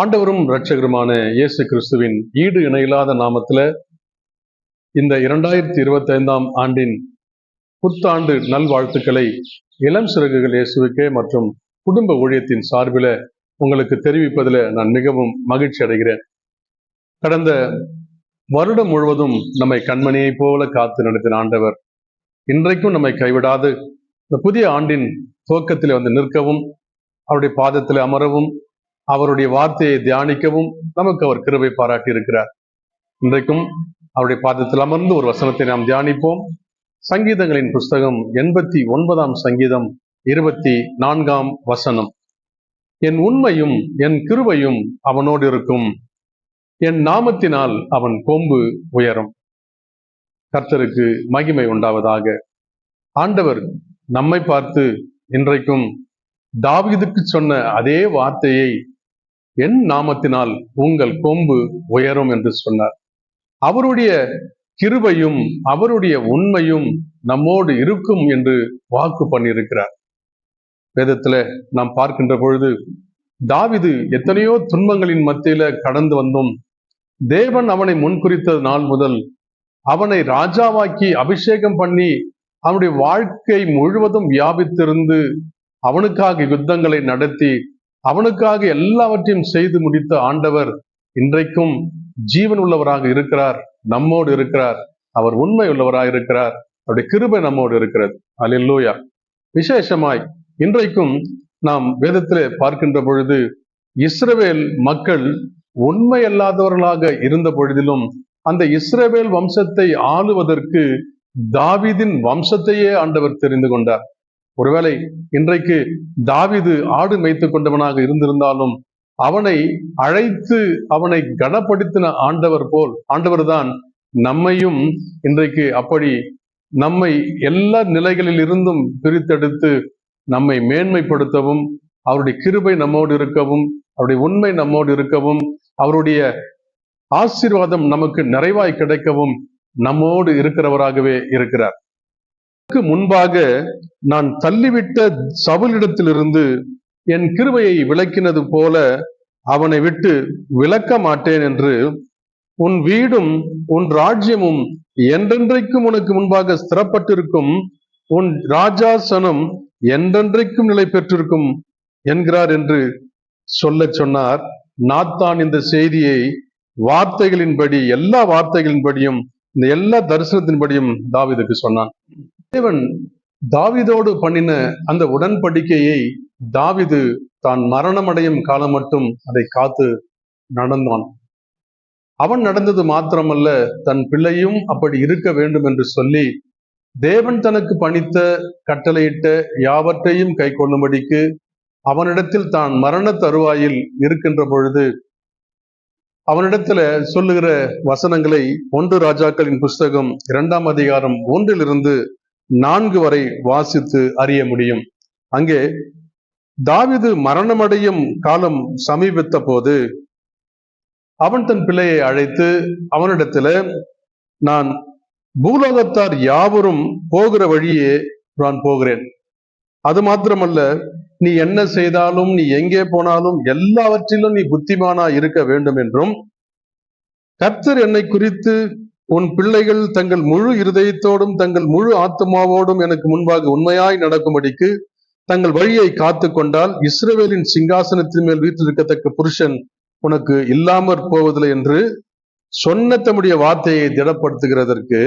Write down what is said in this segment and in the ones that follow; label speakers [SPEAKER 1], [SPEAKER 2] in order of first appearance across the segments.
[SPEAKER 1] ஆண்டவரும் இரட்சகருமான இயேசு கிறிஸ்துவின் ஈடு இணையில்லாத நாமத்துல இந்த இரண்டாயிரத்தி இருபத்தி ஐந்தாம் ஆண்டின் புத்தாண்டு நல்வாழ்த்துக்களை இளம் சிறகுகள் இயேசுவுக்கே மற்றும் குடும்ப ஊழியத்தின் சார்பில் உங்களுக்கு தெரிவிப்பதில் நான் மிகவும் மகிழ்ச்சி அடைகிறேன். கடந்த வருடம் முழுவதும் நம்மை கண்மணியைப் போல காத்து நடத்தின ஆண்டவர் இன்றைக்கும் நம்மை கைவிடாது. இந்த புதிய ஆண்டின் துவக்கத்தில் வந்து நிற்கவும் அவருடைய பாதத்தில் அமரவும் அவருடைய வார்த்தையை தியானிக்கவும் நமக்கு அவர் கிருபை பாராட்டி இருக்கிறார் இன்றைக்கும் அவருடைய பாதத்தில் அமர்ந்து ஒரு வசனத்தை நாம் தியானிப்போம். சங்கீதங்களின் புஸ்தகம் எண்பத்தி ஒன்பதாம் சங்கீதம் இருபத்தி நான்காம் வசனம். என் உண்மையும் என் கிருபையும் அவனோடு இருக்கும். என் நாமத்தினால் அவன் கொம்பு உயரும். கர்த்தருக்கு மகிமை உண்டாவதாக. ஆண்டவர் நம்மை பார்த்து இன்றைக்கும் தாவிதுக்கு சொன்ன அதே வார்த்தையை என் நாமத்தினால் உங்கள் கொம்பு உயரும் என்று சொன்னார். அவருடைய கிருபையும் அவருடைய உண்மையும் நம்மோடு இருக்கும் என்று வாக்கு பண்ணியிருக்கிறார். வேதத்துல நாம் பார்க்கின்ற பொழுது தாவிது எத்தனையோ துன்பங்களின் மத்தியில கடந்து வந்தோம் தேவன் அவனை முன்குறித்த நாள் முதல் அவனை ராஜாவாக்கி அபிஷேகம் பண்ணி அவனுடைய வாழ்க்கை முழுவதும் வியாபித்திருந்து அவனுக்காக யுத்தங்களை நடத்தி அவனுக்காக எல்லாவற்றையும் செய்து முடித்த ஆண்டவர் இன்றைக்கும் ஜீவன் உள்ளவராக இருக்கிறார் நம்மோடு இருக்கிறார். அவர் உண்மை உள்ளவராக இருக்கிறார். அவருடைய கிருபை நம்மோடு இருக்கிறது. அல்லூயா விசேஷமாய் இன்றைக்கும் நாம் வேதத்திலே பார்க்கின்ற பொழுது இஸ்ரவேல் மக்கள் உண்மை அல்லாதவர்களாக இருந்த பொழுதிலும் அந்த இஸ்ரவேல் வம்சத்தை ஆளுவதற்கு தாவிதின் வம்சத்தையே ஆண்டவர் தெரிந்து கொண்டார். ஒருவேளை இன்றைக்கு தாவிது ஆடு மேய்த்து கொண்டவனாக இருந்திருந்தாலும் அவனை அழைத்து அவனை கனப்படுத்தின ஆண்டவர் போல் ஆண்டவர் தான் நம்மையும் இன்றைக்கு அப்படி நம்மை எல்லா நிலைகளில் இருந்தும் பிரித்தெடுத்து நம்மை மேன்மைப்படுத்தவும் அவருடைய கிருபை நம்மோடு இருக்கவும் அவருடைய உண்மை நம்மோடு இருக்கவும் அவருடைய ஆசீர்வாதம் நமக்கு நிறைவாய் கிடைக்கவும் நம்மோடு இருக்கிறவராகவே இருக்கிறார். முன்பாக நான் தள்ளிவிட்ட சவுலிடத்திலிருந்து என் கிருவையை விளக்கினது போல அவனை விட்டு விளக்க மாட்டேன் என்று உன் வீடும் உன் ராஜ்யமும் என்றென்றைக்கும் உனக்கு முன்பாக ஸ்திரப்பட்டிருக்கும் உன் ராஜாசனம் என்றென்றைக்கும் நிலை பெற்றிருக்கும் என்கிறார் என்று சொல்ல சொன்னார். நாத்தான் இந்த செய்தியை வார்த்தைகளின்படி எல்லா வார்த்தைகளின்படியும் இந்த எல்லா தரிசனத்தின்படியும் தாவிதுக்கு சொன்னான். தேவன் தாவிதோடு பண்ணின அந்த உடன்படிக்கையை தாவிது தான் மரணமடையும் காலம் மட்டும் அதை காத்து நடந்தான். அவன் நடந்தது மாத்திரமல்ல தன் பிள்ளையும் அப்படி இருக்க வேண்டும் என்று சொல்லி தேவன் தனக்கு பணித்த கட்டளையிட்ட யாவற்றையும் கை கொள்ளும்படிக்கு அவனிடத்தில் தான் மரண தருவாயில் இருக்கின்ற பொழுது அவனிடத்துல சொல்லுகிற வசனங்களை ஒன்று ராஜாக்களின் புஸ்தகம் இரண்டாம் அதிகாரம் ஒன்றிலிருந்து நான்கு வரை வாசித்து அறிய முடியும். அங்கே தாவிது மரணமடையும் காலம் சமீபித்த போது அவன் தன் பிள்ளையை அழைத்து அவனிடத்துல நான் பூலோகத்தார் யாவரும் போகிற வழியே நான் போகிறேன். அது மாத்திரமல்ல நீ என்ன செய்தாலும் நீ எங்கே போனாலும் எல்லாவற்றிலும் நீ புத்திமானா இருக்க வேண்டும் என்றும் கர்த்தர் என்னை குறித்து உன் பிள்ளைகள் தங்கள் முழு இருதயத்தோடும் தங்கள் முழு ஆத்மாவோடும் எனக்கு முன்பாக உண்மையாய் நடக்கும்படிக்கு தங்கள் வழியை காத்து கொண்டால் இஸ்ரவேலின் சிங்காசனத்தின் மேல் வீட்டிருக்கத்தக்க புருஷன் உனக்கு இல்லாமற் போவதில்லை என்று சொன்ன தம்முடைய வார்த்தையை திடப்படுத்துகிறதற்கு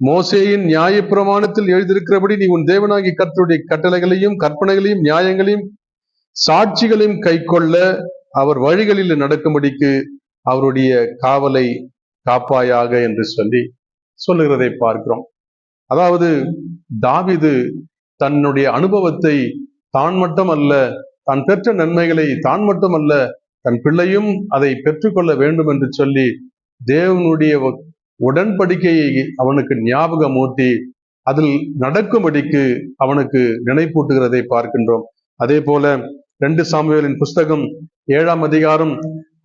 [SPEAKER 1] மோசேயின் நியாய பிரமாணத்தில் எழுதியிருக்கிறபடி நீ உன் தேவனாகி கர்த்தருடைய கட்டளைகளையும் கற்பனைகளையும் நியாயங்களையும் சாட்சிகளையும் கை கொள்ள அவர் வழிகளில் நடக்கும்படிக்கு அவருடைய காவலை காப்பாயாக என்று சொல்லி சொல்லுகிறதை பார்க்கிறோம். அதாவது தாவிது தன்னுடைய அனுபவத்தை தான் மட்டுமல்ல தான் பெற்ற நன்மைகளை தான் மட்டுமல்ல தன் பிள்ளையும் அதை பெற்றுக்கொள்ள வேண்டும் என்று சொல்லி தேவனுடைய உடன்படிக்கையை அவனுக்கு ஞாபகம் ஊட்டி அதில் நடக்கும்படிக்கு அவனுக்கு நினைப்பூட்டுகிறதை பார்க்கின்றோம். அதே போல ரெண்டு சாமுவேலின் புஸ்தகம் ஏழாம் அதிகாரம்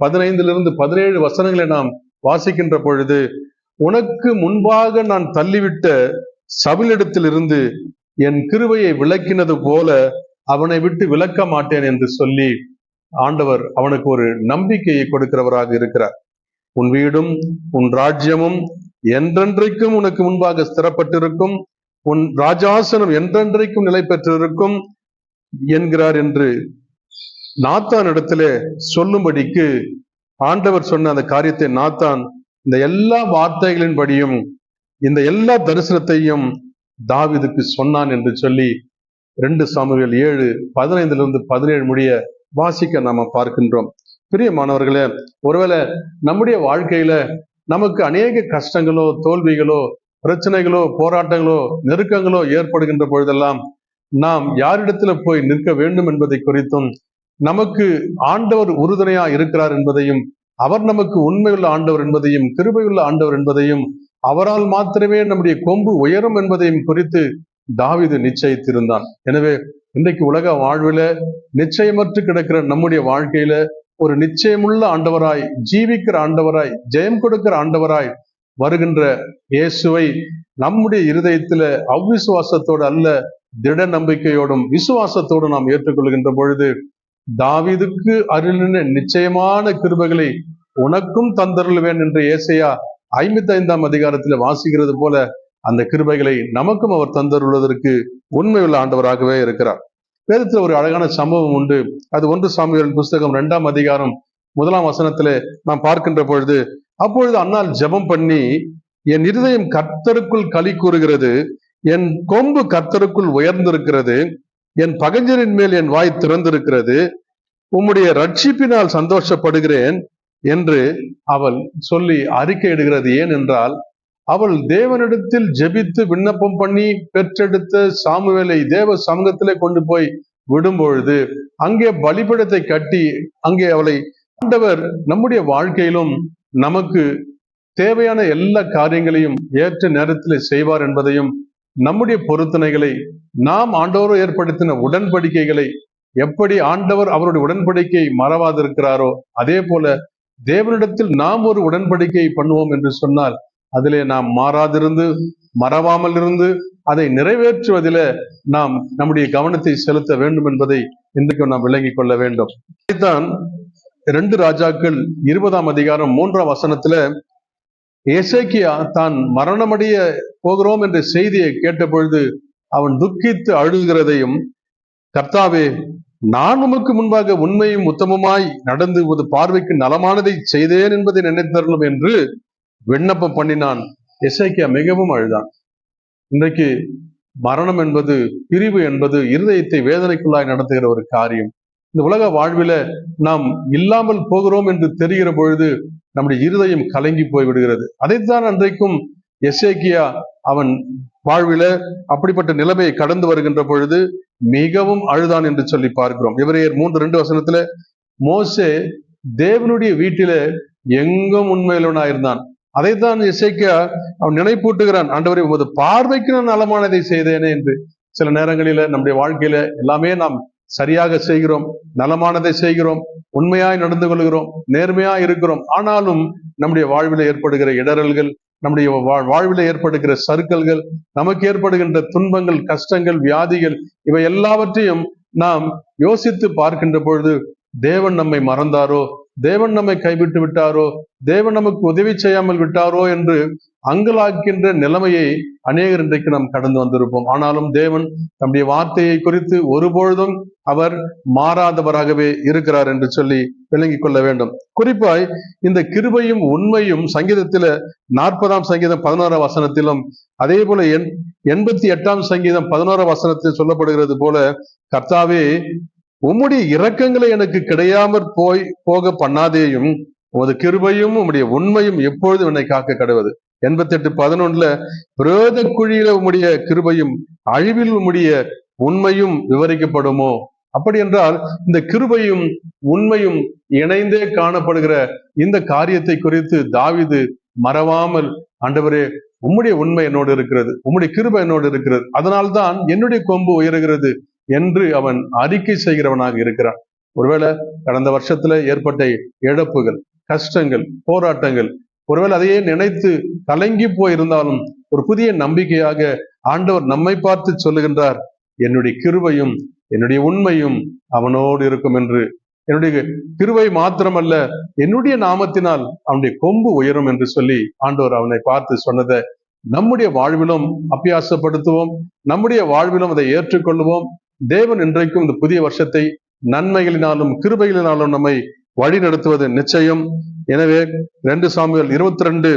[SPEAKER 1] பதினைந்திலிருந்து பதினேழு வசனங்களை நாம் வாசிக்கின்ற பொழுது உனக்கு முன்பாக நான் தள்ளிவிட்ட சபிலிடத்திலிருந்து என் கிருவையை விளக்கினது போல அவனை விட்டு விளக்க மாட்டேன் என்று சொல்லி ஆண்டவர் அவனுக்கு ஒரு நம்பிக்கையை கொடுக்கிறவராக இருக்கிறார். உன் வீடும் உன் ராஜ்யமும் என்றென்றைக்கும் உனக்கு முன்பாக ஸ்திரப்பட்டிருக்கும். உன் ராஜாசனம் என்றென்றைக்கும் நிலை பெற்றிருக்கும் என்கிறார் என்று நாத்தான் இடத்திலே சொல்லும்படிக்கு ஆண்டவர் சொன்ன அந்த காரியத்தை நாத்தான் இந்த எல்லா வார்த்தைகளின்படியும் இந்த எல்லா தரிசனத்தையும் தாவிதுக்கு சொன்னான் என்று சொல்லி ரெண்டு சாமுவேல் ஏழு பதினைந்துல இருந்து பதினேழு முடிய வாசிக்க நாம பார்க்கின்றோம். பிரியமானவர்களே ஒருவேளை நம்முடைய வாழ்க்கையில நமக்கு அநேக கஷ்டங்களோ தோல்விகளோ பிரச்சனைகளோ போராட்டங்களோ நெருக்கங்களோ ஏற்படுகின்ற பொழுதெல்லாம் நாம் யாரிடத்துல போய் நிற்க வேண்டும் என்பதை குறித்தும் நமக்கு ஆண்டவர் உறுதுணையா இருக்கிறார் என்பதையும் அவர் நமக்கு உண்மையுள்ள ஆண்டவர் என்பதையும் கிருபையுள்ள ஆண்டவர் என்பதையும் அவரால் மாத்திரமே நம்முடைய கொம்பு உயரும் என்பதையும் குறித்து தாவிது நிச்சயித்திருந்தான். எனவே இன்றைக்கு உலக வாழ்வில நிச்சயமற்று கிடக்கிற நம்முடைய வாழ்க்கையில ஒரு நிச்சயமுள்ள ஆண்டவராய் ஜீவிக்கிற ஆண்டவராய் ஜெயம் கொடுக்கிற ஆண்டவராய் வருகின்ற இயேசுவை நம்முடைய இருதயத்துல அவ்விசுவாசத்தோடு அல்ல திட நம்பிக்கையோடும் விசுவாசத்தோடு நாம் ஏற்றுக்கொள்கின்ற பொழுது தாவிதுக்கு அருளின நிச்சயமான கிருபைகளை உனக்கும் தந்தருள்வேன் என்று ஏசையா ஐம்பத்தி ஐந்தாம் அதிகாரத்தில் வாசிக்கிறது போல அந்த கிருபைகளை நமக்கும் அவர் தந்தருள்வதற்கு உண்மையுள்ள ஆண்டவராகவே இருக்கிறார். வேதத்தில் ஒரு அழகான சம்பவம் உண்டு. அது ஒன்று சாமிகளின் புஸ்தகம் இரண்டாம் அதிகாரம் முதலாம் வசனத்திலே நாம் பார்க்கின்ற பொழுது அப்பொழுது அன்னால் ஜெபம் பண்ணி என் இருதயம் கர்த்தருக்குள் களி கூறுகிறது என் கொம்பு கர்த்தருக்குள் உயர்ந்திருக்கிறது என் பகஞ்சரின் மேல் என் வாய் திறந்திருக்கிறது. உம்முடைய ரட்சிப்பினால் சந்தோஷப்படுகிறேன் என்று அவள் சொல்லி அறிக்கையிடுகிறது. ஏன் என்றால் அவள் தேவனிடத்தில் ஜெபித்து விண்ணப்பம் பண்ணி பெற்றெடுத்த சாமுவேலை தேவ சமூகத்திலே கொண்டு போய் விடும்பொழுது அங்கே பலிபடத்தை கட்டி அங்கே அவளை ஆண்டவர் நம்முடைய வாழ்க்கையிலும் நமக்கு தேவையான எல்லா காரியங்களையும் ஏற்ற நேரத்தில் செய்வார் என்பதையும் நம்முடைய பொருத்தனைகளை நாம் ஆண்டவரோ ஏற்படுத்தின உடன்படிக்கைகளை எப்படி ஆண்டவர் அவருடைய உடன்படிக்கை மறவாதிருக்கிறாரோ அதே போல தேவனிடத்தில் நாம் ஒரு உடன்படிக்கை பண்ணுவோம் என்று சொன்னால் அதிலே நாம் மாறாதிருந்து மறவாமல் இருந்து அதை நிறைவேற்றுவதில நாம் நம்முடைய கவனத்தை செலுத்த வேண்டும் என்பதை இன்றைக்கு நாம் விளங்கிக் கொள்ள வேண்டும். இதைத்தான் ரெண்டு ராஜாக்கள் இருபதாம் அதிகாரம் மூன்றாம் வசனத்துல எசேக்கியா தான் மரணமடைய போகிறோம் என்ற செய்தியை கேட்டபொழுது அவன் துக்கித்து அழுகிறதையும் கர்த்தாவே நான் உமக்கு முன்பாக உண்மையும் உத்தமமாய் நடந்து ஒரு பார்வைக்கு நலமானதை செய்தேன் என்பதை நினைத்தரணும் என்று விண்ணப்பம் பண்ணினான் இசைக்கியா மிகவும் அழுதான். இன்றைக்கு மரணம் என்பது பிரிவு என்பது இருதயத்தை வேதனைக்குள்ளாய் நடத்துகிற ஒரு காரியம். இந்த உலக வாழ்வில நாம் இல்லாமல் போகிறோம் என்று தெரிகிற பொழுது நம்முடைய இருதயம் கலங்கி போய் விடுகிறது அதைத்தான் அன்றைக்கும் எஸ்ஏகியா அவன் வாழ்வில அப்படிப்பட்ட நிலைமையை கடந்து வருகின்ற பொழுது மிகவும் அழுதான் என்று சொல்லி பார்க்கிறோம். இவரையர் மூன்று ரெண்டு வசனத்துல மோசே தேவனுடைய வீட்டில எங்கும் உண்மையிலவனாயிருந்தான் அதைத்தான் இசைக்கியா அவன் நினைப்பூட்டுகிறான். ஆண்டவரை உமது பார்வைக்கு நான் நலமானதை செய்தேனே என்று. சில நேரங்களில நம்முடைய வாழ்க்கையில எல்லாமே நாம் சரியாக செய்கிறோம் நலமானதை செய்கிறோம் உண்மையாய் நடந்து கொள்கிறோம் நேர்மையா இருக்கிறோம். ஆனாலும் நம்முடைய வாழ்வில் ஏற்படுகிற இடரல்கள் நம்முடைய வாழ்வில் ஏற்படுகிற சறுக்கல்கள் நமக்கு ஏற்படுகின்ற துன்பங்கள் கஷ்டங்கள் வியாதிகள் இவை எல்லாவற்றையும் நாம் யோசித்து பார்க்கின்ற பொழுது தேவன் நம்மை மறந்தாரோ? தேவன் நம்மை கைவிட்டு விட்டாரோ? தேவன் நமக்கு உதவி செய்யாமல் விட்டாரோ? என்று அங்கலாக்கின்ற நிலைமையை அநேகர் இன்றைக்கு நாம் கடந்து வந்திருப்போம். ஆனாலும் தேவன் தம்முடைய வார்த்தையை குறித்து ஒருபொழுதும் அவர் மாறாதவராகவே இருக்கிறார் என்று சொல்லி விளங்கிக் கொள்ள வேண்டும். குறிப்பாய் இந்த கிருபையும் உண்மையும் சங்கீதத்தில நாற்பதாம் சங்கீதம் பதினோராம் வசனத்திலும் அதே போல எண் எண்பத்தி எட்டாம் சங்கீதம் பதினோரா வசனத்தில் சொல்லப்படுகிறது போல கர்த்தாவே உம்முடைய இரக்கங்களை எனக்கு கிடையாமற் போய் போக பண்ணாதேயும் உமது கிருபையும் உம்முடைய உண்மையும் எப்பொழுதும் என்னை காக்க கடவுது. எண்பத்தி எட்டு பதினொன்றுல பிரேத குழியில உம்முடைய கிருபையும் அழிவில் உம்முடைய உண்மையும் விவரிக்கப்படுமோ? அப்படி என்றால் இந்த கிருபையும் உண்மையும் இணைந்தே காணப்படுகிற இந்த காரியத்தை குறித்து தாவிது மறவாமல் ஆண்டவரே உம்முடைய உண்மை என்னோடு இருக்கிறது உம்முடைய கிருபை என்னோடு இருக்கிறது அதனால்தான் என்னுடைய கொம்பு உயர்கிறது என்று அவன் அறிக்கை செய்கிறவனாக இருக்கிறான். ஒருவேளை கடந்த வருஷத்துல ஏற்பட்ட இழப்புகள் கஷ்டங்கள் போராட்டங்கள் ஒருவேளை அதையே நினைத்து கலங்கி போயிருந்தாலும் ஒரு புதிய நம்பிக்கையாக ஆண்டவர் நம்மை பார்த்து சொல்லுகின்றார் என்னுடைய கிருபையும் என்னுடைய உண்மையும் அவனோடு இருக்கும் என்று. என்னுடைய கிருவை மாத்திரமல்ல என்னுடைய நாமத்தினால் அவனுடைய கொம்பு உயரும் என்று சொல்லி ஆண்டவர் அவனை பார்த்து சொன்னதை நம்முடைய வாழ்விலும் அபியாசப்படுத்துவோம் நம்முடைய வாழ்விலும் அதை ஏற்றுக்கொள்வோம் தேவன் இன்றைக்கும் இந்த புதிய வருஷத்தை நன்மைகளினாலும் கிருபைகளினாலும் நம்மை வழி நடத்துவது நிச்சயம். எனவே ரெண்டு சாமிகள் இருபத்தி ரெண்டு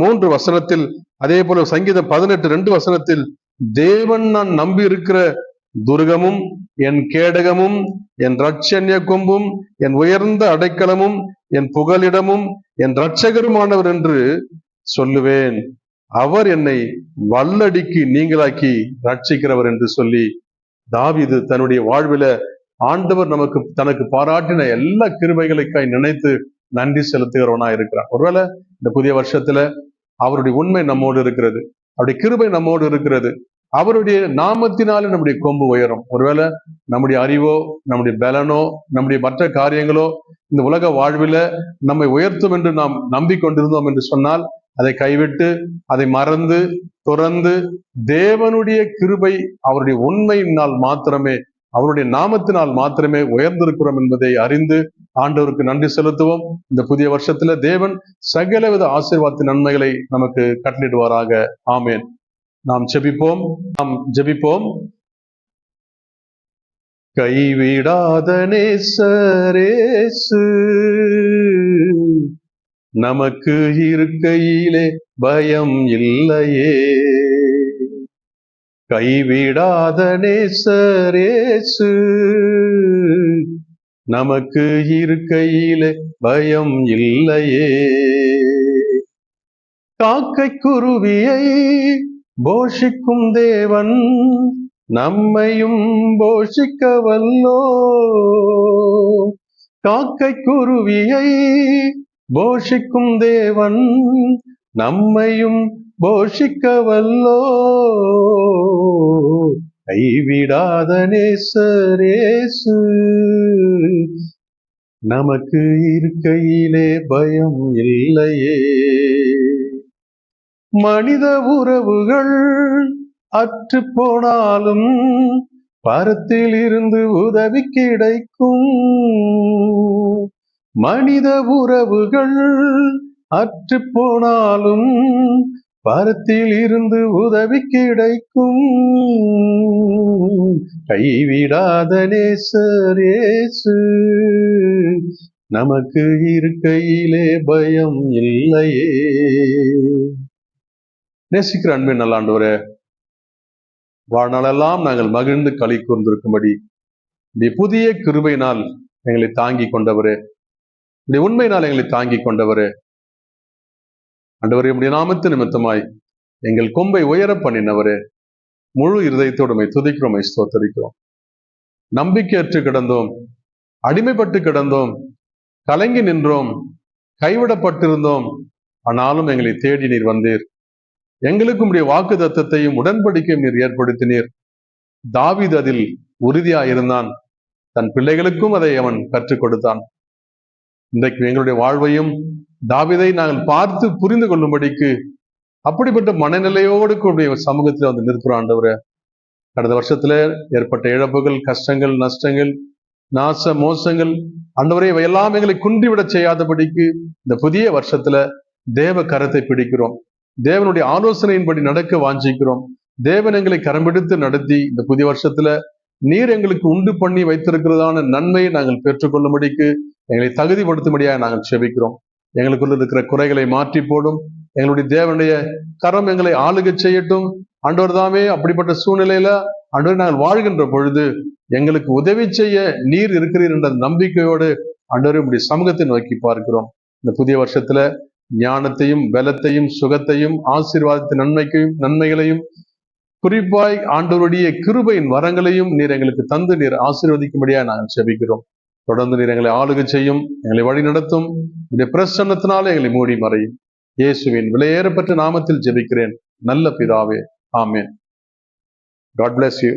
[SPEAKER 1] மூன்று வசனத்தில் அதே போல சங்கீதம் பதினெட்டு ரெண்டு வசனத்தில் தேவன் நான் நம்பி இருக்கிற துர்கமும் என் கேடகமும் என் ரட்சண்ய கொம்பும் என் உயர்ந்த அடைக்கலமும் என் புகலிடமும் என் இரட்சகருமானவர் என்று சொல்லுவேன். அவர் என்னை வல்லடிக்கு நீங்களாக்கி ரட்சிக்கிறவர் என்று சொல்லி தாவிது தன்னுடைய வாழ்வில ஆண்டவர் நமக்கு தனக்கு பாராட்டின எல்லா கிருபைகளுக்காய் நினைத்து நன்றி செலுத்துகிறவனா இருக்கிறான். ஒருவேளை இந்த புதிய வருஷத்துல அவருடைய உண்மை நம்மோடு இருக்கிறது அவருடைய கிருபை நம்மோடு இருக்கிறது அவருடைய நாமத்தினாலே நம்முடைய கொம்பு உயரும். ஒருவேளை நம்முடைய அறிவோ நம்முடைய பலனோ நம்முடைய மற்ற காரியங்களோ இந்த உலக வாழ்வில நம்மை உயர்த்தும் என்று நாம் நம்பிக்கொண்டிருந்தோம் என்று சொன்னால் அதை கைவிட்டு அதை மறந்து துறந்து தேவனுடைய கிருபை அவருடைய உண்மையினால் மாத்திரமே அவருடைய நாமத்தினால் மாத்திரமே உயர்ந்திருக்கிறோம் என்பதை அறிந்து ஆண்டவருக்கு நன்றி செலுத்துவோம். இந்த புதிய வருஷத்துல தேவன் சகலவித ஆசீர்வாதத்தின் நன்மைகளை நமக்கு கட்டளிடுவாராக ஆமேன். நாம் ஜெபிப்போம். நாம் ஜெபிப்போம். கைவிடாத நேசரேசு. நமக்கு இருக்கையிலே பயம் இல்லையே. கைவிடாத நேசரேசு நமக்கு இருக்கையிலே பயம் இல்லையே. காக்கை குருவியை போஷிக்கும் தேவன் நம்மையும் போஷிக்க வல்லோ. காக்கை குருவியை போஷிக்கும் தேவன் நம்மையும் போஷிக்க வல்லோ கைவிடாத நேசரேசு. நமக்கு இருக்கையிலே பயம் இல்லையே. மனித உறவுகள் அற்று போனாலும் பரத்தில் இருந்து உதவி கிடைக்கும். மனித உறவுகள் அற்று போனாலும் பரத்தில் இருந்து உதவி கிடைக்கும். கைவிடாத நேசரேசு நமக்கு இருக்கையிலே பயம் இல்லையே. நேசிக்கிற அன்பின் நல்லாண்டவரே வாழ்நாளெல்லாம் நாங்கள் மகிழ்ந்து களி கூர்ந்திருக்கும்படி இந்த புதிய கிருபையினால் எங்களை தாங்கி கொண்டவரே. இந்த உண்மையினால் எங்களை தாங்கி கொண்டவரே. அண்டவரே உடைய நாமத்து நிமித்தமாய் எங்கள் கொம்பை உயர பண்ணினவரே. முழு இருதயத்தோடுமை துதிக்கிறோம் ஸ்தோத்தரிக்கிறோம். நம்பிக்கையற்று கிடந்தோம் அடிமைப்பட்டு கிடந்தோம் கலங்கி நின்றோம் கைவிடப்பட்டிருந்தோம். ஆனாலும் எங்களை தேடி நீர் வந்தீர். எங்களுக்கும் உடைய வாக்கு தத்தத்தையும் உடன்படிக்கையும் நீர் ஏற்படுத்தினீர். தாவித் அதில் உறுதியாயிருந்தான். தன் பிள்ளைகளுக்கும் அதை அவன் கற்றுக் கொடுத்தான். இன்றைக்கு எங்களுடைய வாழ்வையும் தாவிதை நாங்கள் பார்த்து புரிந்து கொள்ளும்படிக்கு அப்படிப்பட்ட மனநிலையோடு கூடிய சமூகத்தில் வந்து நிற்கிறோம் ஆண்டவரே. கடந்த வருஷத்துல ஏற்பட்ட இழப்புகள் கஷ்டங்கள் நஷ்டங்கள் நாச மோசங்கள் அண்டவரே இவையெல்லாம் எங்களை குன்றிவிட செய்யாதபடிக்கு இந்த புதிய வருஷத்துல தேவ கரத்தை பிடிக்கிறோம். தேவனுடைய ஆலோசனையின்படி நடக்க வாஞ்சிக்கிறோம். தேவன் எங்களை கரம்பிடித்து நடத்தி இந்த புதிய வருஷத்துல நீர் எங்களுக்கு உண்டு பண்ணி வைத்திருக்கிறதான நன்மையை நாங்கள் பெற்றுக்கொள்ளும்படிக்கு எங்களை தகுதிப்படுத்தும்படியாக நாங்கள் செபிக்கிறோம். எங்களுக்குள்ள இருக்கிற குறைகளை மாற்றி போடும். எங்களுடைய தேவனுடைய கரம் எங்களை ஆளுக செய்யட்டும். ஆண்டவர் தாமே அப்படிப்பட்ட சூழ்நிலையில ஆண்டவர் நாங்கள் வாழ்கின்ற பொழுது எங்களுக்கு உதவி செய்ய நீர் இருக்கிறீர் என்ற நம்பிக்கையோடு ஆண்டவர் இப்படி சமூகத்தை நோக்கி பார்க்கிறோம். இந்த புதிய வருஷத்துல ஞானத்தையும் பலத்தையும் சுகத்தையும் ஆசீர்வாதத்தின் நன்மைக்கையும் நன்மைகளையும் குறிப்பாய் ஆண்டவருடைய கிருபையின் வரங்களையும் நீர் எங்களுக்கு தந்து நீர் ஆசீர்வதிக்கும்படியா நாங்கள் செபிக்கிறோம். தொடர்ந்து நீர் எங்களை ஆளுகை செய்யும் எங்களை வழி நடத்தும். இந்த பிரசன்னத்தினாலே எங்களை மூடி மறையும். இயேசுவின் விலையேறப்பட்ட நாமத்தில் ஜெபிக்கிறேன். நல்ல பிதாவே ஆமேன். God bless you